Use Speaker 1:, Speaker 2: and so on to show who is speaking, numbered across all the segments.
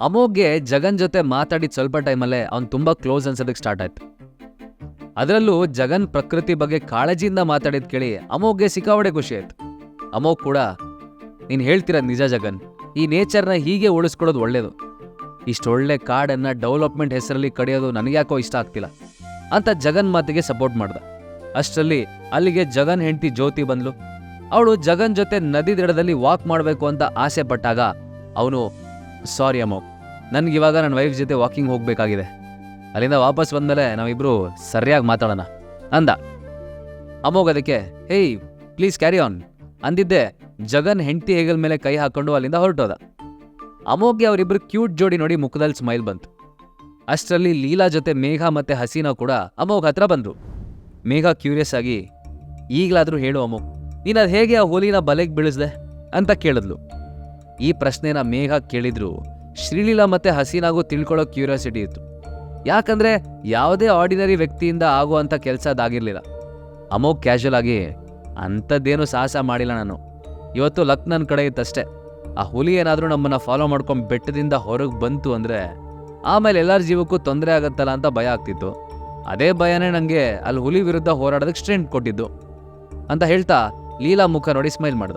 Speaker 1: ಅಮೋಘ್ಗೆ ಜಗನ್ ಜೊತೆ ಮಾತಾಡಿದ ಸ್ವಲ್ಪ ಟೈಮಲ್ಲೇ ಅವ್ನು ತುಂಬಾ ಕ್ಲೋಸ್ ಅನ್ಸೋದಕ್ಕೆ ಸ್ಟಾರ್ಟ್ ಆಯ್ತು. ಅದರಲ್ಲೂ ಜಗನ್ ಪ್ರಕೃತಿ ಬಗ್ಗೆ ಕಾಳಜಿಯಿಂದ ಮಾತಾಡಿದ್ ಕೇಳಿ ಅಮೋಘ್ಗೆ ಸಿಕ್ಕಾವಡೆ ಖುಷಿ ಆಯ್ತು. ಅಮೋಘ್ ಕೂಡ, ನೀನು ಹೇಳ್ತಿರೋದು ನಿಜ ಜಗನ್. ಈ ನೇಚರ್ನ ಹೀಗೆ ಉಳಿಸ್ಕೊಡೋದು ಒಳ್ಳೇದು. ಇಷ್ಟೊಳ್ಳೆ ಕಾಡನ್ನು ಡೆವಲಪ್ಮೆಂಟ್ ಹೆಸರಲ್ಲಿ ಕಡಿಯೋದು ನನಗ್ಯಾಕೋ ಇಷ್ಟ ಆಗ್ತಿಲ್ಲ ಅಂತ ಜಗನ್ ಮಾತಿಗೆ ಸಪೋರ್ಟ್ ಮಾಡ್ದ. ಅಷ್ಟರಲ್ಲಿ ಅಲ್ಲಿಗೆ ಜಗನ್ ಹೆಂಡತಿ ಜ್ಯೋತಿ ಬಂದ್ಲು. ಅವಳು ಜಗನ್ ಜೊತೆ ನದಿ ದಡದಲ್ಲಿ ವಾಕ್ ಮಾಡಬೇಕು ಅಂತ ಆಸೆ ಪಟ್ಟಾಗ ಅವನು ಸಾರಿ ನನಗೆ ಇವಾಗ ನನ್ನ ವೈಫ್ ಜೊತೆ ವಾಕಿಂಗ್ ಹೋಗಬೇಕಾಗಿದೆ. ಅಲ್ಲಿಂದ ವಾಪಸ್ ಬಂದಮೇಲೆ ನಾವಿಬ್ಬರು ಸರಿಯಾಗಿ ಮಾತಾಡೋಣ. ಅಂದ. ಅಮೋಘ್ ಅದಕ್ಕೆ ಹೇಯ್ ಪ್ಲೀಸ್ ಕ್ಯಾರಿ ಆನ್ ಅಂದಿದ್ದೆ ಜಗನ್ ಹೆಂಡತಿ ಹೇಗಲ್ ಮೇಲೆ ಕೈ ಹಾಕೊಂಡು ಅಲ್ಲಿಂದ ಹೊರಟೋದ. ಅಮೋಗೆ ಅವರಿಬ್ಬರು ಕ್ಯೂಟ್ ಜೋಡಿ ನೋಡಿ ಮುಖದಲ್ಲಿ ಸ್ಮೈಲ್ ಬಂತು. ಅಷ್ಟರಲ್ಲಿ ಲೀಲಾ ಜೊತೆ ಮೇಘ ಮತ್ತೆ ಹಸೀನಾ ಕೂಡ ಅಮೋಗ ಹತ್ರ ಬಂದರು. ಮೇಘ ಕ್ಯೂರಿಯಸ್ ಆಗಿ, ಈಗಲಾದರೂ ಹೇಳು ಅಮೋಗ್ ನೀನು ಅದು ಹೇಗೆ ಆ ಹೋಲಿನ ಬಲೆಗೆ ಬೀಳಿಸ್ದೆ? ಅಂತ ಕೇಳಿದ್ಲು. ಈ ಪ್ರಶ್ನೆನ ಮೇಘ ಕೇಳಿದ್ರು. ಶ್ರೀಲೀಲಾ ಮತ್ತೆ ಹಸೀನಾಗೂ ತಿಳ್ಕೊಳ್ಳೋ ಕ್ಯೂರಿಯಾಸಿಟಿ ಇತ್ತು. ಯಾಕಂದ್ರೆ ಯಾವುದೇ ಆರ್ಡಿನರಿ ವ್ಯಕ್ತಿಯಿಂದ ಆಗುವಂಥ ಕೆಲಸ ಅದಾಗಿರಲಿಲ್ಲ. ಅಮೋ ಕ್ಯಾಶುವಲ್ ಆಗಿ ಅಂಥದ್ದೇನು ಸಾಹಸ ಮಾಡಿಲ್ಲ ನಾನು. ಇವತ್ತು ಲಕ್ ನನ್ನ ಕಡೆ ಇತ್ತಷ್ಟೇ. ಆ ಹುಲಿ ಏನಾದರೂ ನಮ್ಮನ್ನು ಫಾಲೋ ಮಾಡ್ಕೊಂಡು ಬೆಟ್ಟದಿಂದ ಹೊರಗೆ ಬಂತು ಅಂದರೆ ಆಮೇಲೆ ಎಲ್ಲರ ಜೀವಕ್ಕೂ ತೊಂದರೆ ಆಗುತ್ತಲ್ಲ ಅಂತ ಭಯ ಆಗ್ತಿತ್ತು. ಅದೇ ಭಯನೇ ನನಗೆ ಅಲ್ಲಿ ಹುಲಿ ವಿರುದ್ಧ ಹೋರಾಡೋದಕ್ಕೆ ಸ್ಟ್ರೆಂಟ್ ಕೊಟ್ಟಿದ್ದು. ಅಂತ ಹೇಳ್ತಾ ಲೀಲಾ ಮುಖ ನೋಡಿ ಸ್ಮೈಲ್ ಮಾಡ್ದ.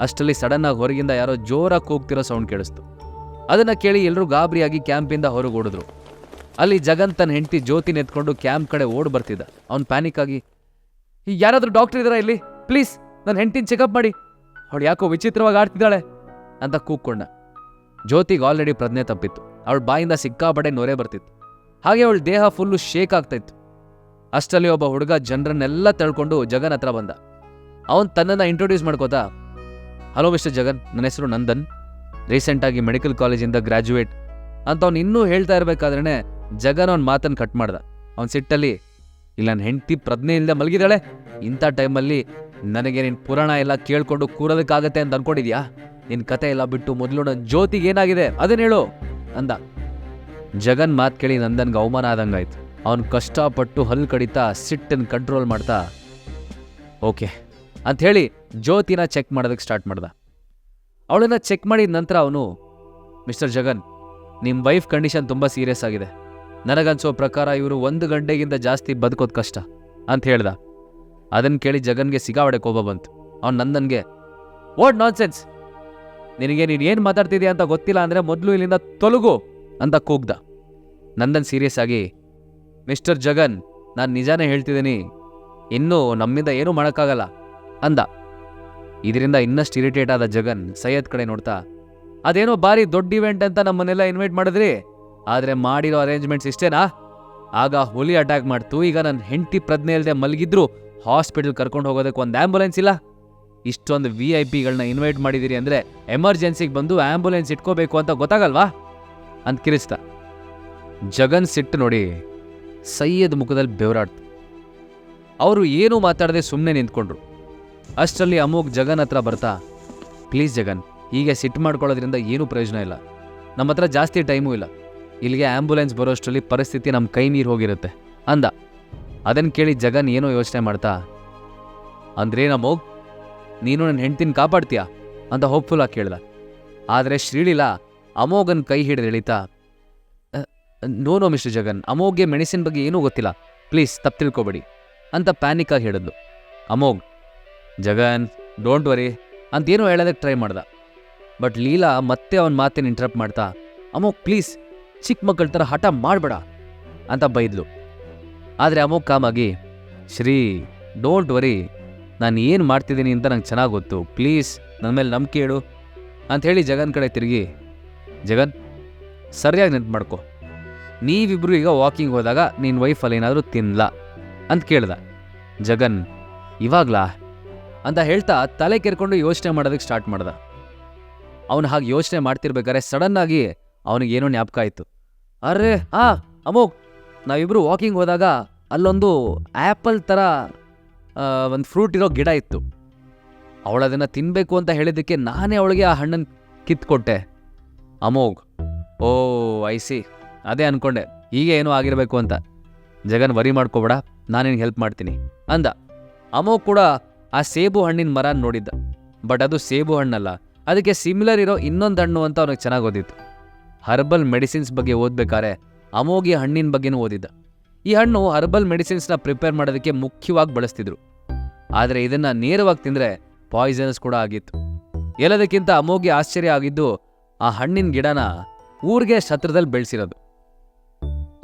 Speaker 1: ಅಷ್ಟರಲ್ಲಿ ಸಡನ್ ಆಗಿ ಹೊರಗಿಂದ ಯಾರೋ ಜೋರಾಗಿ ಕೂಗ್ತಿರೋ ಸೌಂಡ್ ಕೇಳಿಸ್ತು. ಅದನ್ನ ಕೇಳಿ ಎಲ್ಲರೂ ಗಾಬರಿಯಾಗಿ ಕ್ಯಾಂಪಿಂದ ಹೊರಗೆ ಓಡಿದ್ರು ಅಲ್ಲಿ ಜಗನ್ ತನ್ನ ಹೆಂಡತಿ ಜ್ಯೋತಿನ ಎತ್ಕೊಂಡು ಕ್ಯಾಂಪ್ ಕಡೆ ಓಡ್ ಬರ್ತಿದ್ದ. ಅವ್ನು ಪ್ಯಾನಿಕ್ ಆಗಿ "ಈ ಯಾರಾದ್ರೂ ಡಾಕ್ಟರ್ ಇದ್ದಾರಾ ಇಲ್ಲಿ? ಪ್ಲೀಸ್ ನನ್ನ ಹೆಂಡತಿನ ಚೆಕಪ್ ಮಾಡಿ. ಅವಳು ಯಾಕೋ ವಿಚಿತ್ರವಾಗಿ ಆಡ್ತಿದ್ದಾಳೆ? ಅಂತ ಕೂಗ್ಕೊಂಡ. ಜ್ಯೋತಿಗೆ ಆಲ್ರೆಡಿ ಪ್ರಜ್ಞೆ ತಪ್ಪಿತ್ತು. ಅವಳು ಬಾಯಿಂದ ಸಿಕ್ಕಾಪಟ್ಟೆ ನೊರೆ ಬರ್ತಿತ್ತು. ಹಾಗೆ ಅವಳ ದೇಹ ಫುಲ್ಲು ಶೇಕ್ ಆಗ್ತಾ ಇತ್ತು. ಅಷ್ಟರಲ್ಲಿ ಒಬ್ಬ ಹುಡುಗ ಜನರನ್ನೆಲ್ಲ ತಳ್ಕೊಂಡು ಜಗನ್ ಹತ್ರ ಬಂದ. ಅವನು ತನ್ನನ್ನು ಇಂಟ್ರೊಡ್ಯೂಸ್ ಮಾಡ್ಕೋತಾ ಹಲೋ ಮಿಸ್ಟರ್ ಜಗನ್ ನನ್ನ ಹೆಸರು ನಂದನ್. ರೀಸೆಂಟಾಗಿ ಮೆಡಿಕಲ್ ಕಾಲೇಜಿಂದ ಗ್ರ್ಯಾಜುಯೇಟ್ ಅಂತ ಅವ್ನು ಇನ್ನೂ ಹೇಳ್ತಾ ಇರಬೇಕಾದ್ರೆ ಜಗನ್ ಅವ್ನ ಮಾತನ್ನು ಕಟ್ ಮಾಡ್ದ. ಅವ್ನ ಸಿಟ್ಟಲ್ಲಿ, ಇಲ್ಲ ನನ್ನ ಹೆಂಡತಿ ಪ್ರಜ್ಞೆ ಮಲಗಿದಾಳೆ ಇಂಥ ಟೈಮಲ್ಲಿ ನನಗೆ ನಿನ್ನ ಪುರಾಣ ಎಲ್ಲ ಕೇಳ್ಕೊಂಡು ಕೂರೋದಕ್ಕಾಗತ್ತೆ ಅಂತ ಅನ್ಕೊಂಡಿದ್ಯಾ? ನಿನ್ನ ಕತೆ ಎಲ್ಲ ಬಿಟ್ಟು ಮೊದಲು ನನ್ನ ಜ್ಯೋತಿಗೆ ಏನಾಗಿದೆ? ಅದನ್ನ ಹೇಳು. ಅಂದ. ಜಗನ್ ಮಾತು ಕೇಳಿ ನಂದನ್ಗೆ ಅವಮಾನ ಆದಂಗಾಯ್ತು. ಅವನು ಕಷ್ಟಪಟ್ಟು ಹಲ್ಲು ಕಡಿತಾ ಸಿಟ್ಟನ್ನು ಕಂಟ್ರೋಲ್ ಮಾಡ್ತಾ, ಓಕೆ ಅಂಥೇಳಿ ಜ್ಯೋತಿನ ಚೆಕ್ ಮಾಡೋದಕ್ಕೆ ಸ್ಟಾರ್ಟ್ ಮಾಡ್ದ. ಅವಳನ್ನ ಚೆಕ್ ಮಾಡಿದ ನಂತರ ಅವನು, ಮಿಸ್ಟರ್ ಜಗನ್ ನಿಮ್ಮ ವೈಫ್ ಕಂಡೀಷನ್ ತುಂಬ ಸೀರಿಯಸ್ ಆಗಿದೆ. ನನಗನ್ಸೋ ಪ್ರಕಾರ ಇವರು ಒಂದು ಗಂಟೆಗಿಂತ ಜಾಸ್ತಿ ಬದುಕೋದು ಕಷ್ಟ, ಅಂತ ಹೇಳ್ದ. ಅದನ್ನು ಕೇಳಿ ಜಗನ್ಗೆ ಸಿಗಾವಡೆ ಕೋಪ ಬಂತು. ಅವನು ನಂದನ್ಗೆ, ವಾಟ್ ನಾನ್ ಸೆನ್ಸ್ ನಿನಗೆ ನೀನು ಏನು ಮಾತಾಡ್ತಿದ್ಯಾ ಅಂತ ಗೊತ್ತಿಲ್ಲ ಅಂದರೆ ಮೊದಲು ಇಲ್ಲಿಂದ ತೊಲಗು, ಅಂತ ಕೂಗ್ದ. ನಂದನ್ ಸೀರಿಯಸ್ ಆಗಿ, ಮಿಸ್ಟರ್ ಜಗನ್, ನಾನು ನಿಜಾನೇ ಹೇಳ್ತಿದ್ದೀನಿ, ಇನ್ನೂ ನಮ್ಮಿಂದ ಏನೂ ಮಾಡೋಕ್ಕಾಗಲ್ಲ. ಅಂದ. ಇದರಿಂದ ಇನ್ನಷ್ಟು ಇರಿಟೇಟ್ ಆದ ಜಗನ್ ಸೈಯದ್ ಕಡೆ ನೋಡ್ತಾ, ಅದೇನೋ ಭಾರಿ ದೊಡ್ಡ ಇವೆಂಟ್ ಅಂತ ನಮ್ಮನ್ನೆಲ್ಲ ಇನ್ವೈಟ್ ಮಾಡಿದ್ರಿ? ಆದರೆ ಮಾಡಿರೋ ಅರೇಂಜ್ಮೆಂಟ್ಸ್ ಇಷ್ಟೇನಾ? ಆಗ ಹುಲಿ ಅಟ್ಯಾಕ್ ಮಾಡ್ತು. ಈಗ ನನ್ನ ಹೆಂಡತಿ ಪ್ರಜ್ಞೆ ಇಲ್ಲದೆ ಮಲಗಿದ್ರು ಹಾಸ್ಪಿಟಲ್ ಕರ್ಕೊಂಡು ಹೋಗೋದಕ್ಕೆ ಒಂದು ಆ್ಯಂಬುಲೆನ್ಸ್ ಇಲ್ಲ. ಇಷ್ಟೊಂದು ವಿ ಐ ಪಿಗಳನ್ನ ಇನ್ವೈಟ್ ಮಾಡಿದಿರಿ ಅಂದರೆ ಎಮರ್ಜೆನ್ಸಿಗೆ ಬಂದು ಆ್ಯಂಬುಲೆನ್ಸ್ ಇಟ್ಕೋಬೇಕು ಅಂತ ಗೊತ್ತಾಗಲ್ವಾ? ಅಂತ ಕಿರಿಸ್ತ ಜಗನ್ ಸಿಟ್ಟು ನೋಡಿ ಸೈಯದ್ ಮುಖದಲ್ಲಿ ಬೆವರಾಡ್ತು. ಅವರು ಏನೂ ಮಾತಾಡದೆ ಸುಮ್ಮನೆ ನಿಂತ್ಕೊಂಡ್ರು. ಅಷ್ಟರಲ್ಲಿ ಅಮೋಘ್ ಜಗನ್ ಹತ್ರ ಬರ್ತಾ, ಪ್ಲೀಸ್ ಜಗನ್, ಹೀಗೆ ಸಿಟ್ಟು ಮಾಡ್ಕೊಳ್ಳೋದ್ರಿಂದ ಏನೂ ಪ್ರಯೋಜನ ಇಲ್ಲ. ನಮ್ಮ ಹತ್ರ ಜಾಸ್ತಿ ಟೈಮೂ ಇಲ್ಲ. ಇಲ್ಲಿಗೆ ಆ್ಯಂಬುಲೆನ್ಸ್ ಬರೋಷ್ಟರಲ್ಲಿ ಪರಿಸ್ಥಿತಿ ನಮ್ಮ ಕೈ ನೀರು ಹೋಗಿರುತ್ತೆ, ಅಂದ. ಅದನ್ನು ಕೇಳಿ ಜಗನ್ ಏನೋ ಯೋಚನೆ ಮಾಡ್ತಾ ಅಂದ್ರೇನ ಅಮೋಘ್ ನೀನು ನನ್ನ ಹೆಂಡ್ತಿನ ಕಾಪಾಡ್ತೀಯಾ? ಅಂತ ಹೋಪ್ಫುಲ್ ಆಗಿ ಕೇಳ್ದ. ಆದರೆ ಶ್ರೀಲೀಲಾ ಅಮೋಘನ್ ಕೈ ಹಿಡಿದು ಎಳಿತಾ ನೋ ನೋ ಮಿಸ್ಟರ್ ಜಗನ್, ಅಮೋಘ್ಗೆ ಮೆಡಿಸಿನ್ ಬಗ್ಗೆ ಏನೂ ಗೊತ್ತಿಲ್ಲ. ಪ್ಲೀಸ್, ತಪ್ಪು ತಿಳ್ಕೊಬೇಡಿ, ಅಂತ ಪ್ಯಾನಿಕ್ ಆಗಿ ಹೇಳಿದ್ಲು. ಅಮೋಘ್ ಜಗನ್ ಡೋಂಟ್ ವರಿ ಅಂತೇನೋ ಹೇಳೋದಕ್ಕೆ ಟ್ರೈ ಮಾಡ್ದ. ಬಟ್ ಲೀಲಾ ಮತ್ತೆ ಅವನ ಮಾತೇನು ಇಂಟ್ರಪ್ಟ್ ಮಾಡ್ತಾ, ಅಮೋಕ್ ಪ್ಲೀಸ್ ಚಿಕ್ಕ ಮಕ್ಕಳ ಥರ ಹಠ ಮಾಡಬೇಡ ಅಂತ ಬೈದ್ಲು. ಆದರೆ ಅಮೋಕ್ ಕಾಮಾಗಿ, ಶ್ರೀ ಡೋಂಟ್ ವರಿ ನಾನು ಏನು ಮಾಡ್ತಿದ್ದೀನಿ ಅಂತ ನಂಗೆ ಚೆನ್ನಾಗಿ ಗೊತ್ತು ಪ್ಲೀಸ್ ನನ್ನ ಮೇಲೆ ನಂಬಿಕೆ ಅಂತ ಹೇಳಿ ಜಗನ್ ಕಡೆ ತಿರುಗಿ, ಜಗನ್, ಸರಿಯಾಗಿ ನೆನ್ಪು ಮಾಡ್ಕೊ. ನೀವಿಬ್ಬರು ಈಗ ವಾಕಿಂಗ್ ಹೋದಾಗ ನಿನ್ನ ವೈಫಲ್ಲಿ ಏನಾದರೂ ತಿನ್ಲ ಅಂತ ಕೇಳ್ದ. ಜಗನ್, ಇವಾಗ್ಲಾ? ಅಂತ ಹೇಳ್ತಾ ತಲೆ ಕೆರ್ಕೊಂಡು ಯೋಚನೆ ಮಾಡೋದಕ್ಕೆ ಸ್ಟಾರ್ಟ್ ಮಾಡ್ದ. ಅವನು ಹಾಗೆ ಯೋಚನೆ ಮಾಡ್ತಿರ್ಬೇಕಾದ್ರೆ ಆಗಿ ಅವನಿಗೆ ಏನೋ ಜ್ಞಾಪಕ ಆಯಿತು. ಅರ್ರೆ ಆ ಅಮೋಕ್ ನಾವಿಬ್ರು ವಾಕಿಂಗ್ ಹೋದಾಗ ಅಲ್ಲೊಂದು ಆ್ಯಪಲ್ ಥರ ಒಂದು ಫ್ರೂಟ್ ಇರೋ ಗಿಡ ಇತ್ತು. ಅವಳದನ್ನು ತಿನ್ನಬೇಕು ಅಂತ ಹೇಳಿದ್ದಕ್ಕೆ ನಾನೇ ಅವಳಿಗೆ ಆ ಹಣ್ಣನ್ನು ಕಿತ್ಕೊಟ್ಟೆ. ಅಮೋಗ್ ಓ, ಐ ಸಿ, ಅದೇ ಅನ್ಕೊಂಡೆ, ಹೀಗೆ ಏನೋ ಆಗಿರಬೇಕು ಅಂತ. ಜಗನ್, ವರಿ ಮಾಡ್ಕೋಬೇಡ, ನಾನೇನು ಹೆಲ್ಪ್ ಮಾಡ್ತೀನಿ, ಅಂದ. ಅಮೋಗ್ ಕೂಡ ಆ ಸೇಬು ಹಣ್ಣಿನ ಮರ ನೋಡಿದ್ದ. ಬಟ್ ಅದು ಸೇಬು ಹಣ್ಣಲ್ಲ. ಅದಕ್ಕೆ ಸಿಮಿಲರ್ ಇರೋ ಇನ್ನೊಂದು ಹಣ್ಣು ಅಂತ ಅವನಿಗೆ ಚೆನ್ನಾಗಿ ಓದಿತ್ತು. ಹರ್ಬಲ್ ಮೆಡಿಸಿನ್ಸ್ ಬಗ್ಗೆ ಓದ್ಬೇಕಾದ್ರೆ ಅಮೋಗಿ ಹಣ್ಣಿನ ಬಗ್ಗೆನೂ ಓದಿದ್ದ. ಈ ಹಣ್ಣು ಹರ್ಬಲ್ ಮೆಡಿಸಿನ್ಸ್ನ ಪ್ರಿಪೇರ್ ಮಾಡೋದಕ್ಕೆ ಮುಖ್ಯವಾಗಿ ಬಳಸ್ತಿದ್ರು. ಆದರೆ ಇದನ್ನ ನೇರವಾಗಿ ತಿಂದರೆ ಪಾಯ್ಸನಸ್ ಕೂಡ ಆಗಿತ್ತು. ಎಲ್ಲದಕ್ಕಿಂತ ಅಮೋಗಿ ಆಶ್ಚರ್ಯ ಆಗಿದ್ದು ಆ ಹಣ್ಣಿನ ಗಿಡನ ಊರಿಗೆ ಶತ್ರದಲ್ಲಿ ಬೆಳೆಸಿರೋದು.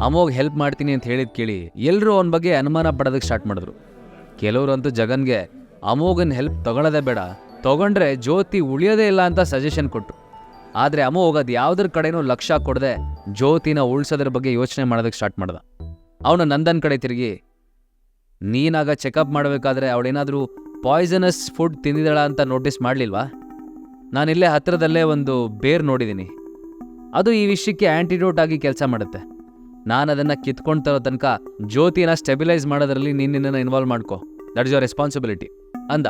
Speaker 1: ಅಮೋಗ್ ಹೆಲ್ಪ್ ಮಾಡ್ತೀನಿ ಅಂತ ಹೇಳಿದ್ ಕೇಳಿ ಎಲ್ಲರೂ ಅವನ ಬಗ್ಗೆ ಅನುಮಾನ ಪಡೋದಕ್ಕೆ ಸ್ಟಾರ್ಟ್ ಮಾಡಿದ್ರು. ಕೆಲವರಂತೂ ಜಗನ್ಗೆ ಅಮೋಗನ್ ಹೆಲ್ಪ್ ತಗೊಳ್ಳೋದೇ ಬೇಡ. ತಗೊಂಡ್ರೆ ಜ್ಯೋತಿ ಉಳಿಯೋದೇ ಇಲ್ಲ ಅಂತ ಸಜೆಷನ್ ಕೊಟ್ಟರು ಆದರೆ ಅಮೋಗ್ ಅದು ಯಾವುದ್ರ ಕಡೆನೂ ಲಕ್ಷ್ಯ ಕೊಡದೆ ಜ್ಯೋತಿನ ಉಳಿಸೋದ್ರ ಬಗ್ಗೆ ಯೋಚನೆ ಮಾಡೋದಕ್ಕೆ ಸ್ಟಾರ್ಟ್ ಮಾಡ್ದ. ಅವನು ನಂದನ್ ಕಡೆ ತಿರುಗಿ, ನೀನಾಗ ಚೆಕಪ್ ಮಾಡಬೇಕಾದ್ರೆ ಅವಳೇನಾದರೂ ಪಾಯ್ಸನಸ್ ಫುಡ್ ತಿಂದಿದ್ದಾಳ ಅಂತ ನೋಟಿಸ್ ಮಾಡಲಿಲ್ವಾ? ನಾನಿಲ್ಲೇ ಹತ್ತಿರದಲ್ಲೇ ಒಂದು ಬೇರ್ ನೋಡಿದ್ದೀನಿ ಅದು ಈ ವಿಷಯಕ್ಕೆ ಆ್ಯಂಟಿಡೋಟ್ ಆಗಿ ಕೆಲಸ ಮಾಡುತ್ತೆ. ನಾನು ಅದನ್ನು ಕಿತ್ಕೊಂಡು ತರೋ ತನಕ ಜ್ಯೋತಿನ ಸ್ಟೆಬಿಲೈಸ್ ಮಾಡೋದ್ರಲ್ಲಿ ನಿನ್ನನ್ನು ಇನ್ವಾಲ್ವ್ ಮಾಡ್ಕೋ. ದಟ್ ಇಸ್ ಯೋರ್ ರೆಸ್ಪಾನ್ಸಿಬಿಲಿಟಿ ಅಂದ.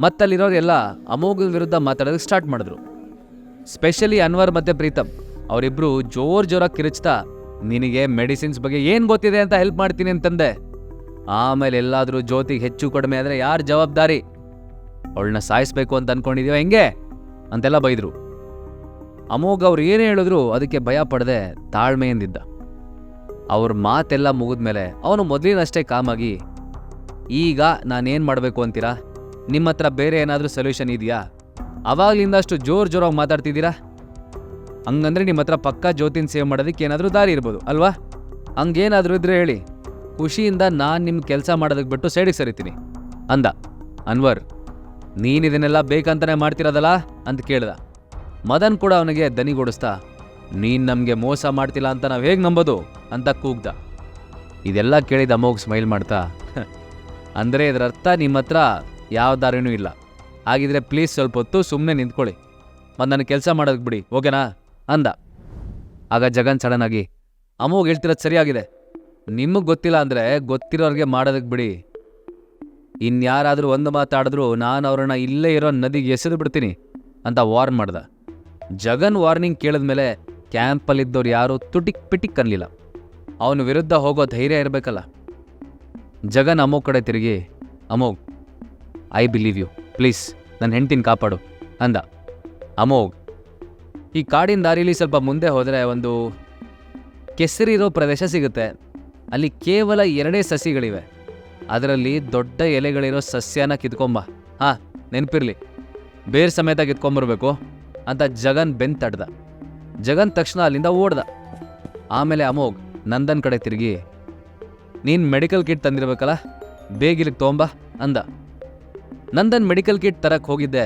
Speaker 1: ಮತ್ತಲ್ಲಿರೋರೆಲ್ಲ ಅಮೋಘನ್ ವಿರುದ್ಧ ಮಾತಾಡೋದಕ್ಕೆ ಸ್ಟಾರ್ಟ್ ಮಾಡಿದ್ರು. ಸ್ಪೆಷಲಿ ಅನ್ವರ್ ಮತ್ತೆ ಪ್ರೀತಮ್ ಅವರಿಬ್ಬರು ಜೋರ್ ಜೋರಾಗಿ ಕಿರಿಚ್ತಾ, ನಿನಗೆ ಮೆಡಿಸಿನ್ಸ್ ಬಗ್ಗೆ ಏನು ಗೊತ್ತಿದೆ ಅಂತ ಹೆಲ್ಪ್ ಮಾಡ್ತೀನಿ ಅಂತಂದೆ. ಆಮೇಲೆ ಎಲ್ಲಾದರೂ ಜ್ಯೋತಿಗೆ ಹೆಚ್ಚು ಕಡಿಮೆ ಆದರೆ ಯಾರು ಜವಾಬ್ದಾರಿ? ಅವಳನ್ನ ಸಾಯಿಸ್ಬೇಕು ಅಂತ ಅನ್ಕೊಂಡಿದೀವ ಹೆಂಗೆ? ಅಂತೆಲ್ಲ ಬೈದ್ರು. ಅಮೋಘ ಅವ್ರು ಏನೇ ಹೇಳಿದ್ರು ಅದಕ್ಕೆ ಭಯ ಪಡದೆ ತಾಳ್ಮೆಯಿಂದಿದ್ದ. ಅವ್ರ ಮಾತೆಲ್ಲ ಮುಗಿದ್ಮೇಲೆ ಅವನು ಮೊದಲಿನಷ್ಟೇ ಕಾಮಾಗಿ ಈಗ ನಾನೇನು ಮಾಡಬೇಕು ಅಂತೀರಾ? ನಿಮ್ಮ ಹತ್ರ ಬೇರೆ ಏನಾದರೂ ಸೊಲ್ಯೂಷನ್ ಇದೆಯಾ? ಅವಾಗಲಿಂದ ಅಷ್ಟು ಜೋರು ಜೋರಾಗಿ ಮಾತಾಡ್ತಿದ್ದೀರಾ? ಹಂಗಂದ್ರೆ ನಿಮ್ಮ ಹತ್ರ ಪಕ್ಕಾ ಜ್ಯೋತಿನ ಸೇವ್ ಮಾಡೋದಕ್ಕೆ ಏನಾದರೂ ದಾರಿ ಇರ್ಬೋದು, ಅಲ್ವಾ? ಹಂಗೇನಾದರೂ ಇದ್ರೆ ಹೇಳಿ. ಖುಷಿಯಿಂದ ನಾನು ನಿಮ್ಮ ಕೆಲಸ ಮಾಡೋದಕ್ಕೆ ಬಿಟ್ಟು ಸೈಡಿಗೆ ಸರಿತೀನಿ. ಅಂದ. ಅನ್ವರ್, ನೀನು ಇದನ್ನೆಲ್ಲ ಬೇಕಂತಾನೆ ಮಾಡ್ತಿರೋದಲ್ಲ? ಅಂತ ಕೇಳ್ದ. ಮದನ್ ಕೂಡ ಅವನಿಗೆ ದನಿಗೊಡಿಸ್ತಾ ನೀನು ನಮಗೆ ಮೋಸ ಮಾಡ್ತಿಲ್ಲ ಅಂತ ನಾವು ಹೇಗೆ ನಂಬೋದು? ಅಂತ ಕೂಗ್ದ. ಇದೆಲ್ಲ ಕೇಳಿದ ಅಮೋಗ್ ಸ್ಮೈಲ್ ಮಾಡ್ತಾ ಅಂದರೆ ಇದರ ಅರ್ಥ ನಿಮ್ಮ ಹತ್ರ ಯಾವ ದಾರಿನೂ ಇಲ್ಲ. ಹಾಗಿದ್ರೆ ಪ್ಲೀಸ್ ಸ್ವಲ್ಪ ಹೊತ್ತು ಸುಮ್ಮನೆ ನಿಂತ್ಕೊಳ್ಳಿ. ಮತ್ತು ನನಗೆ ಕೆಲಸ ಮಾಡೋದಕ್ಕೆ ಬಿಡಿ, ಓಕೆನಾ? ಅಂದ. ಆಗ ಜಗನ್ ಸಡನ್ ಆಗಿ ಅಮೋಘ್ ಹೇಳ್ತಿರೋದು ಸರಿಯಾಗಿದೆ. ನಿಮಗೆ ಗೊತ್ತಿಲ್ಲ ಅಂದರೆ ಗೊತ್ತಿರೋರಿಗೆ ಮಾಡೋದಕ್ಕೆ ಬಿಡಿ. ಇನ್ಯಾರಾದರೂ ಒಂದು ಮಾತಾಡಿದ್ರು ನಾನು ಅವ್ರನ್ನ ಇಲ್ಲೇ ಇರೋ ನದಿಗೆ ಎಸೆದು ಬಿಡ್ತೀನಿ, ಅಂತ ವಾರ್ನ್ ಮಾಡ್ದೆ. ಜಗನ್ ವಾರ್ನಿಂಗ್ ಕೇಳಿದ ಮೇಲೆ ಕ್ಯಾಂಪಲ್ಲಿದ್ದವ್ರು ಯಾರೂ ತುಟಿಕ್ ಪಿಟಿಕ್ ಅನ್ನಲಿಲ್ಲ ಅವನ ವಿರುದ್ಧ ಹೋಗೋ ಧೈರ್ಯ ಇರಬೇಕಲ್ಲ. ಜಗನ್ ಅಮೋಗ್ ಕಡೆ ತಿರುಗಿ Amogh I believe you please ನನ್ನ ಹೆಂಡ್ತಿನ ಕಾಪಾಡು, ಅಂದ. ಅಮೋಗ್ ಈ ಕಾಡಿನ ದಾರಿಲಿ ಸ್ವಲ್ಪ ಮುಂದೆ ಹೋದರೆ ಒಂದು ಕೆಸರಿರೋ ಪ್ರದೇಶ ಸಿಗುತ್ತೆ. ಅಲ್ಲಿ ಕೇವಲ ಎರಡೇ ಸಸಿಗಳಿವೆ. ಅದರಲ್ಲಿ ದೊಡ್ಡ ಎಲೆಗಳಿರೋ ಸಸ್ಯನ ಕಿತ್ಕೊಂಬ. ಹಾ, ನೆನಪಿರಲಿ. ಬೇರೆ ಸಮೇತ ಕಿತ್ಕೊಂಬರ್ಬೇಕು ಅಂತ ಜಗನ್ ಬೆನ್ ತಡ್ದ ಜಗನ್ ತಕ್ಷಣ ಅಲ್ಲಿಂದ ಓಡ್ದ. ಆಮೇಲೆ ಅಮೋಘ್ ನಂದನ್ ಕಡೆ ತಿರುಗಿ ನೀನು ಮೆಡಿಕಲ್ ಕಿಟ್ ತಂದಿರಬೇಕಲ್ಲ? ಬೇಗ ಇಲ್ಲಿಗೆ ತೊಗೊಂಬ, ಅಂದ. ನಂದನ್ ಮೆಡಿಕಲ್ ಕಿಟ್ ತರಕ್ಕೆ ಹೋಗಿದ್ದೆ.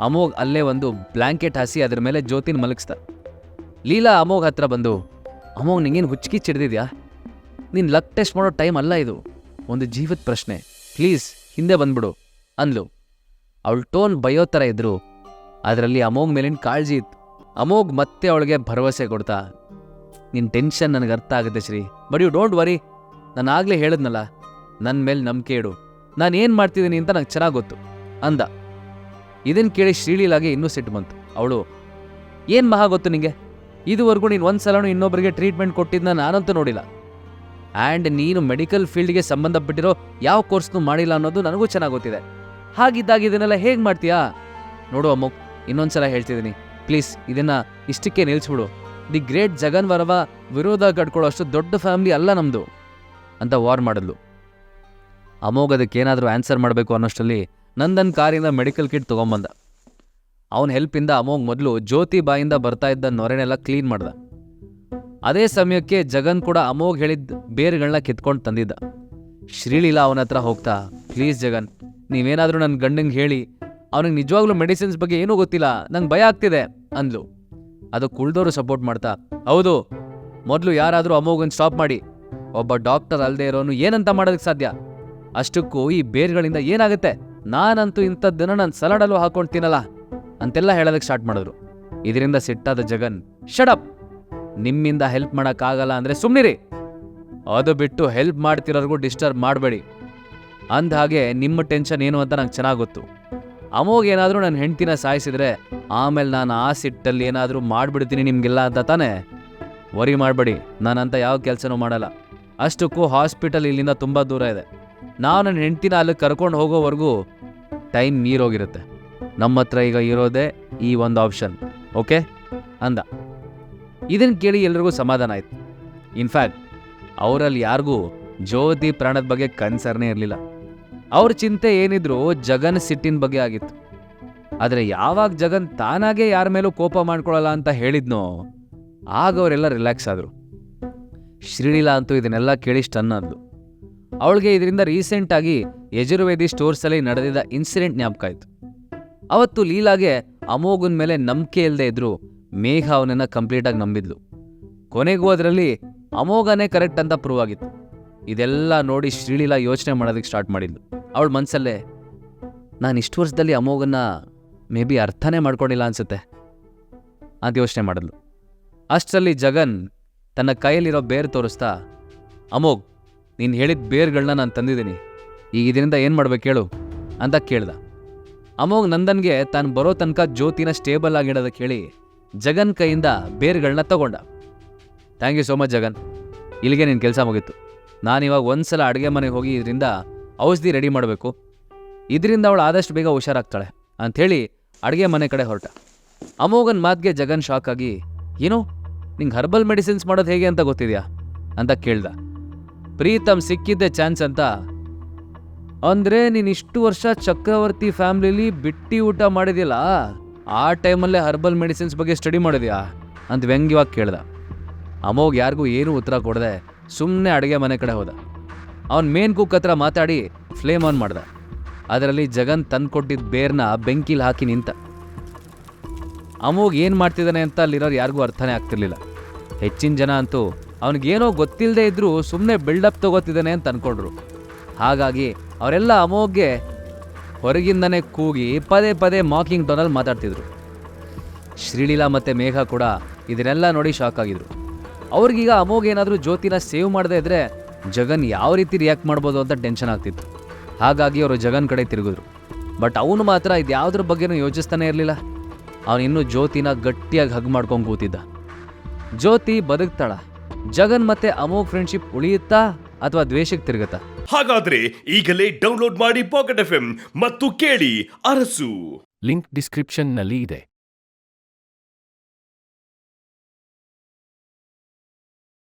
Speaker 1: ಅಮೋಘ್ ಅಲ್ಲೇ ಒಂದು ಬ್ಲ್ಯಾಂಕೆಟ್ ಹಾಸಿ ಅದ್ರ ಮೇಲೆ ಜ್ಯೋತಿನ ಮಲಗಿಸ್ದ. ಲೀಲಾ ಅಮೋಘ್ ಹತ್ರ ಬಂದು, ಅಮೋಘ್, ನಿಂಗೇನು ಹುಚ್ಚಿಕಿಚ್ಚ್ ಚಿಡ್ದಿದ್ಯಾ? ನೀನು ಲಕ್ ಟೆಸ್ಟ್ ಮಾಡೋ ಟೈಮ್ ಅಲ್ಲ ಇದು. ಒಂದು ಜೀವದ ಪ್ರಶ್ನೆ. ಪ್ಲೀಸ್, ಹಿಂದೆ ಬಂದ್ಬಿಡು, ಅಂದ್ಲು. ಅವಳು ಟೋನ್ ಬಯೋ ಥರ ಇದ್ರು. ಅದರಲ್ಲಿ ಅಮೋಘ್ ಮೇಲಿನ ಕಾಳಜಿ ಇತ್ತು ಅಮೋಘ್ ಮತ್ತೆ ಅವಳಿಗೆ ಭರವಸೆ ಕೊಡ್ತಾ ನಿನ್ನ ಟೆನ್ಷನ್ ನನಗೆ ಅರ್ಥ ಆಗುತ್ತೆ Shri. But you don't worry ನಾನು ಆಗಲೇ ಹೇಳಿದ್ನಲ್ಲ ನನ್ನ ಮೇಲೆ ನಂಬಿಕೆ ಇಡು. ನಾನು ಏನು ಮಾಡ್ತಿದ್ದೀನಿ ಅಂತ ನಂಗೆ ಚೆನ್ನಾಗಿ ಗೊತ್ತು, ಅಂದ. ಇದನ್ನು ಕೇಳಿ ಶ್ರೀಲೀಲಾಗೆ ಇನ್ನೂ ಸಿಟ್ಟು ಬಂತು. ಅವಳು, ಏನು ಮಹಾ ಗೊತ್ತು ನಿಂಗೆ? ಇದುವರೆಗೂ ನೀನು ಒಂದು ಸಲನೂ ಇನ್ನೊಬ್ಬರಿಗೆ ಟ್ರೀಟ್ಮೆಂಟ್ ಕೊಟ್ಟಿದ್ದನ್ನ ನಾನಂತೂ ನೋಡಿಲ್ಲ. ಆ್ಯಂಡ್ ನೀನು ಮೆಡಿಕಲ್ ಫೀಲ್ಡ್ಗೆ ಸಂಬಂಧಪಟ್ಟಿರೋ ಯಾವ ಕೋರ್ಸ್ನೂ ಮಾಡಿಲ್ಲ ಅನ್ನೋದು ನನಗೂ ಚೆನ್ನಾಗಿ ಗೊತ್ತಿದೆ. ಹಾಗಿದ್ದಾಗ ಇದನ್ನೆಲ್ಲ ಹೇಗೆ ಮಾಡ್ತೀಯಾ? ನೋಡು ಅಮ್ಮಕ್ ಇನ್ನೊಂದ್ಸಲ ಹೇಳ್ತಿದ್ದೀನಿ. ಪ್ಲೀಸ್, ಇದನ್ನು ಇಷ್ಟಕ್ಕೆ ನಿಲ್ಲಿಸ್ಬಿಡು ದಿ ಗ್ರೇಟ್ ಜಗನ್ ವರವ ವಿರೋಧ ಕಟ್ಕೊಳ್ಳೋ ಅಷ್ಟು ದೊಡ್ಡ ಫ್ಯಾಮಿಲಿ ಅಲ್ಲ ನಮ್ಮದು ಅಂತ ವಾರ್ ಮಾಡಿದ್ಲು. ಅಮೋಘ್ ಅದಕ್ಕೇನಾದರೂ ಆನ್ಸರ್ ಮಾಡಬೇಕು ಅನ್ನೋಷ್ಟರಲ್ಲಿ ನಂದನ್ ಕಾರಿಂದ ಮೆಡಿಕಲ್ ಕಿಟ್ ತೊಗೊಂಬಂದ. ಅವನ ಹೆಲ್ಪಿಂದ ಅಮೋಘ್ ಮೊದಲು ಜ್ಯೋತಿ ಬಾಯಿಂದ ಬರ್ತಾ ಇದ್ದ ನೊರೆನೆಲ್ಲ ಕ್ಲೀನ್ ಮಾಡ್ದ. ಅದೇ ಸಮಯಕ್ಕೆ ಜಗನ್ ಕೂಡ ಅಮೋಘ್ ಹೇಳಿದ ಬೇರುಗಳನ್ನ ಕಿತ್ಕೊಂಡು ತಂದಿದ್ದ. ಶ್ರೀಲೀಲಾ ಅವನ ಹತ್ರ ಹೋಗ್ತಾ, ಪ್ಲೀಸ್ ಜಗನ್, ನೀವೇನಾದರೂ ನನ್ನ ಗಂಡಂಗೆ ಹೇಳಿ, ಅವನಿಗೆ ನಿಜವಾಗ್ಲೂ ಮೆಡಿಸಿನ್ಸ್ ಬಗ್ಗೆ ಏನೂ ಗೊತ್ತಿಲ್ಲ, ನಂಗೆ ಭಯ ಆಗ್ತಿದೆ, ಅಂದ್ಲು. ಅದು ಕುಳ್ದೋರು ಸಪೋರ್ಟ್ ಮಾಡ್ತಾ, ಹೌದು, ಮೊದಲು ಯಾರಾದರೂ ಅಮೋಘನ್ ಸ್ಟಾಪ್ ಮಾಡಿ ಒಬ್ಬ ಡಾಕ್ಟರ್ ಅಲ್ಲದೆ ಇರೋನು ಏನಂತ ಮಾಡೋದಕ್ಕೆ ಸಾಧ್ಯ? ಅಷ್ಟಕ್ಕೂ ಈ ಬೇರ್ಗಳಿಂದ ಏನಾಗುತ್ತೆ? ನಾನಂತೂ ಇಂಥದ್ದನ್ನು ನಾನು ಸಲಾಡಲ್ಲೂ ಹಾಕೊಂಡು ತಿನ್ನಲ್ಲ. ಅಂತೆಲ್ಲ ಹೇಳೋದಕ್ಕೆ ಸ್ಟಾರ್ಟ್ ಮಾಡಿದ್ರು. ಇದರಿಂದ ಸಿಟ್ಟಾದ ಜಗನ್ ಶಡಪ್ ನಿಮ್ಮಿಂದ ಹೆಲ್ಪ್ ಮಾಡೋಕ್ಕಾಗಲ್ಲ ಅಂದರೆ ಸುಮ್ಮನಿರಿ ಅದು ಬಿಟ್ಟು ಹೆಲ್ಪ್ ಮಾಡ್ತಿರೋರ್ಗೂ ಡಿಸ್ಟರ್ಬ್ ಮಾಡಬೇಡಿ. ಅಂದ ಹಾಗೆ ನಿಮ್ಮ ಟೆನ್ಷನ್ ಏನು ಅಂತ ನಂಗೆ ಚೆನ್ನಾಗಿ ಗೊತ್ತು. ಅಮೋಗೇನಾದರೂ ನನ್ನ ಹೆಂಡ್ತಿನ ಸಾಯಿಸಿದ್ರೆ ಆಮೇಲೆ ನಾನು ಆ ಸಿಟ್ಟಲ್ಲಿ ಏನಾದರೂ ಮಾಡಿಬಿಡ್ತೀನಿ ನಿಮಗೆಲ್ಲ ಅಂತ ತಾನೇ? ವರಿ ಮಾಡಬೇಡಿ. ನಾನಂತ ಯಾವ ಕೆಲಸನೂ ಮಾಡಲ್ಲ. ಅಷ್ಟಕ್ಕೂ ಹಾಸ್ಪಿಟಲ್ ಇಲ್ಲಿಂದ ತುಂಬ ದೂರ ಇದೆ. ನಾವು ನನ್ನ ಹೆಂಡ್ತಿನ ಅಲ್ಲಿ ಕರ್ಕೊಂಡು ಹೋಗೋವರೆಗೂ ಟೈಮ್ ಮೀರೋಗಿರುತ್ತೆ. ನಮ್ಮ ಹತ್ರ ಈಗ ಇರೋದೇ ಈ ಒಂದು ಆಪ್ಷನ್, ಓಕೆ? ಅಂದ. ಇದನ್ನು ಕೇಳಿ ಎಲ್ರಿಗೂ ಸಮಾಧಾನ ಆಯ್ತು. ಇನ್ಫ್ಯಾಕ್ಟ್ ಅವರಲ್ಲಿ ಯಾರಿಗೂ ಜ್ಯೋತಿ ಪ್ರಾಣದ ಬಗ್ಗೆ ಕನ್ಸರ್ನೇ ಇರಲಿಲ್ಲ. ಅವ್ರ ಚಿಂತೆ ಏನಿದ್ರು ಜಗನ್ ಸಿಟ್ಟಿನ ಬಗ್ಗೆ ಆಗಿತ್ತು. ಆದರೆ ಯಾವಾಗ ಜಗನ್ ತಾನಾಗೆ ಯಾರ ಮೇಲೂ ಕೋಪ ಮಾಡ್ಕೊಳ್ಳಲ್ಲ ಅಂತ ಹೇಳಿದ್ನೋ, ಆಗ ಅವರೆಲ್ಲ ರಿಲ್ಯಾಕ್ಸ್ ಆದರು. ಶ್ರೀಲೀಲಾ ಅಂತೂ ಇದನ್ನೆಲ್ಲ ಕೇಳಿ ಸ್ಟನ್ ಆದ್ಲು. ಅವಳಿಗೆ ಇದರಿಂದ ರೀಸೆಂಟಾಗಿ ಯಜುರ್ವೇದಿ ಸ್ಟೋರ್ಸಲ್ಲಿ ನಡೆದಿದ್ದ ಇನ್ಸಿಡೆಂಟ್ ಜ್ಞಾಪಕ ಆಯಿತು. ಅವತ್ತು ಲೀಲಾಗೆ ಅಮೋಘನ್ ಮೇಲೆ ನಂಬಿಕೆ ಇಲ್ಲದೆ ಇದ್ರು ಮೇಘ ಅವನನ್ನ ಕಂಪ್ಲೀಟಾಗಿ ನಂಬಿದ್ಲು. ಕೊನೆಗೂ ಅದರಲ್ಲಿ ಅಮೋಘನೇ ಕರೆಕ್ಟ್ ಅಂತ ಪ್ರೂವ್ ಆಗಿತ್ತು. ಇದೆಲ್ಲ ನೋಡಿ ಶ್ರೀಲೀಲಾ ಯೋಚನೆ ಮಾಡೋದಕ್ಕೆ ಸ್ಟಾರ್ಟ್ ಮಾಡಿದ್ಲು. ಅವಳ ಮನಸ್ಸಲ್ಲೇ ನಾನು ಇಷ್ಟು ವರ್ಷದಲ್ಲಿ ಅಮೋಘನ ಮೇ ಬಿ ಅರ್ಥನೇ ಮಾಡ್ಕೊಂಡಿಲ್ಲ ಅನ್ಸುತ್ತೆ. ಅಂತ ಯೋಚನೆ ಮಾಡಿದ್ಲು. ಅಷ್ಟರಲ್ಲಿ ಜಗನ್ ತನ್ನ ಕೈಯಲ್ಲಿರೋ ಬೇರ್ ತೋರಿಸ್ತಾ ಅಮೋಗ್ ನೀನು ಹೇಳಿದ ಬೇರ್ಗಳನ್ನ ನಾನು ತಂದಿದ್ದೀನಿ. ಈಗ ಇದರಿಂದ ಏನು ಮಾಡ್ಬೇಕು ಹೇಳು ಅಂತ ಕೇಳ್ದ. ಅಮೋಗ್ ನಂದನ್ಗೆ ತಾನು ಬರೋ ತನಕ ಜ್ಯೋತಿನ ಸ್ಟೇಬಲ್ ಆಗಿಡೋದಕ್ಕೆ ಹೇಳಿ ಜಗನ್ ಕೈಯಿಂದ ಬೇರ್ಗಳನ್ನ ತಗೊಂಡ. Thank you so much Jagan. ಇಲ್ಲಿಗೆ ನಿನ್ನ ಕೆಲಸ ಮುಗೀತು. ನಾನಿವಾಗ ಒಂದ್ಸಲ ಅಡುಗೆ ಮನೆಗೆ ಹೋಗಿ ಇದರಿಂದ ಔಷಧಿ ರೆಡಿ ಮಾಡಬೇಕು. ಇದರಿಂದ ಅವಳು ಆದಷ್ಟು ಬೇಗ ಹುಷಾರಾಗ್ತಾಳೆ ಅಂಥೇಳಿ ಅಡುಗೆ ಮನೆ ಕಡೆ ಹೊರಟ. ಅಮೋಗನ್ ಮಾತಿಗೆ ಜಗನ್ ಶಾಕ್ ಆಗಿ, ಏನು ನಿಂಗೆ ಹರ್ಬಲ್ ಮೆಡಿಸಿನ್ಸ್ ಮಾಡೋದು ಹೇಗೆ ಅಂತ ಗೊತ್ತಿದೆಯಾ? ಅಂತ ಕೇಳ್ದ. ಪ್ರೀತಮ್ ಸಿಕ್ಕಿದ್ದೆ ಚಾನ್ಸ್ ಅಂತ. ಅಂದರೆ ನೀನು ಇಷ್ಟು ವರ್ಷ ಚಕ್ರವರ್ತಿ ಫ್ಯಾಮ್ಲಿಲಿ ಬಿಟ್ಟಿ ಊಟ ಮಾಡಿದ್ಯಲ್ಲ, ಆ ಟೈಮಲ್ಲೇ ಹರ್ಬಲ್ ಮೆಡಿಸಿನ್ಸ್ ಬಗ್ಗೆ ಸ್ಟಡಿ ಮಾಡಿದ್ಯಾ? ಅಂತ ವ್ಯಂಗ್ಯವಾಗಿ ಕೇಳ್ದ. ಅಮೋಘ್ ಯಾರಿಗೂ ಏನೂ ಉತ್ತರ ಕೊಡದೆ ಸುಮ್ಮನೆ ಅಡುಗೆ ಮನೆ ಕಡೆ ಹೋದ. ಅವನ್ ಮೇನ್ ಕುಕ್ ಹತ್ರ ಮಾತಾಡಿ ಫ್ಲೇಮ್ ಆನ್ ಮಾಡ್ದ. ಅದರಲ್ಲಿ ಜಗನ್ ತಂದ್ಕೊಟ್ಟಿದ್ದ ಬೇರ್ನ ಬೆಂಕಿಲಿ ಹಾಕಿ ನಿಂತ. ಅಮೋಘ್ ಏನು ಮಾಡ್ತಿದ್ದಾನೆ ಅಂತ ಅಲ್ಲಿರೋರು ಯಾರಿಗೂ ಅರ್ಥನೇ ಆಗ್ತಿರ್ಲಿಲ್ಲ. ಹೆಚ್ಚಿನ ಜನ ಅಂತೂ ಅವನಿಗೇನೋ ಗೊತ್ತಿಲ್ಲದೆ ಇದ್ದರೂ ಸುಮ್ಮನೆ ಬಿಲ್ಡಪ್ ತಗೋತಿದ್ದಾನೆ ಅಂತ ಅನ್ಕೊಂಡ್ರು. ಹಾಗಾಗಿ ಅವರೆಲ್ಲ ಅಮೋಘ್ಗೆ ಹೊರಗಿಂದನೇ ಕೂಗಿ ಪದೇ ಪದೇ ಮಾಕಿಂಗ್ ಟೋನಲ್ಲಿ ಮಾತಾಡ್ತಿದ್ರು. ಶ್ರೀಲೀಲಾ ಮತ್ತು ಮೇಘ ಕೂಡ ಇದನ್ನೆಲ್ಲ ನೋಡಿ ಶಾಕ್ ಆಗಿದ್ರು. ಅವ್ರಿಗೀಗ ಅಮೋಘ್ ಏನಾದರೂ ಜ್ಯೋತಿನ ಸೇವ್ ಮಾಡದೇ ಇದ್ರೆ ಜಗನ್ ಯಾವ ರೀತಿ ರಿಯಾಕ್ಟ್ ಮಾಡ್ಬೋದು ಅಂತ ಟೆನ್ಷನ್ ಆಗ್ತಿತ್ತು. ಹಾಗಾಗಿ ಅವರು ಜಗನ್ ಕಡೆ ತಿರುಗಿದ್ರು. ಬಟ್ ಅವನು ಮಾತ್ರ ಇದು ಯಾವುದ್ರ ಬಗ್ಗೆನೂ ಯೋಚಿಸ್ತಾನೆ ಇರಲಿಲ್ಲ. ಅವನಿನ್ನೂ ಜ್ಯೋತಿನ ಗಟ್ಟಿಯಾಗಿ ಹಗ್ ಮಾಡ್ಕೊಂಡು ಕೂತಿದ್ದ. ಜ್ಯೋತಿ ಬದುಕ್ತಾಳ. ಜಗನ್ ಮತ್ತೆ ಅಮೋಘ್ ಫ್ರೆಂಡ್ಶಿಪ್ ಉಳಿಯುತ್ತಾ ಅಥವಾ ದ್ವೇಷಕ್ಕೆ ತಿರುಗುತ್ತಾ?
Speaker 2: ಹಾಗಾದ್ರೆ ಈಗಲೇ ಡೌನ್ಲೋಡ್ ಮಾಡಿ ಪಾಕೆಟ್ ಎಫ್ ಮತ್ತು ಕೇಳಿ ಅರಸು.
Speaker 3: ಲಿಂಕ್ ಡಿಸ್ಕ್ರಿಪ್ಷನ್ನಲ್ಲಿ ಇದೆ.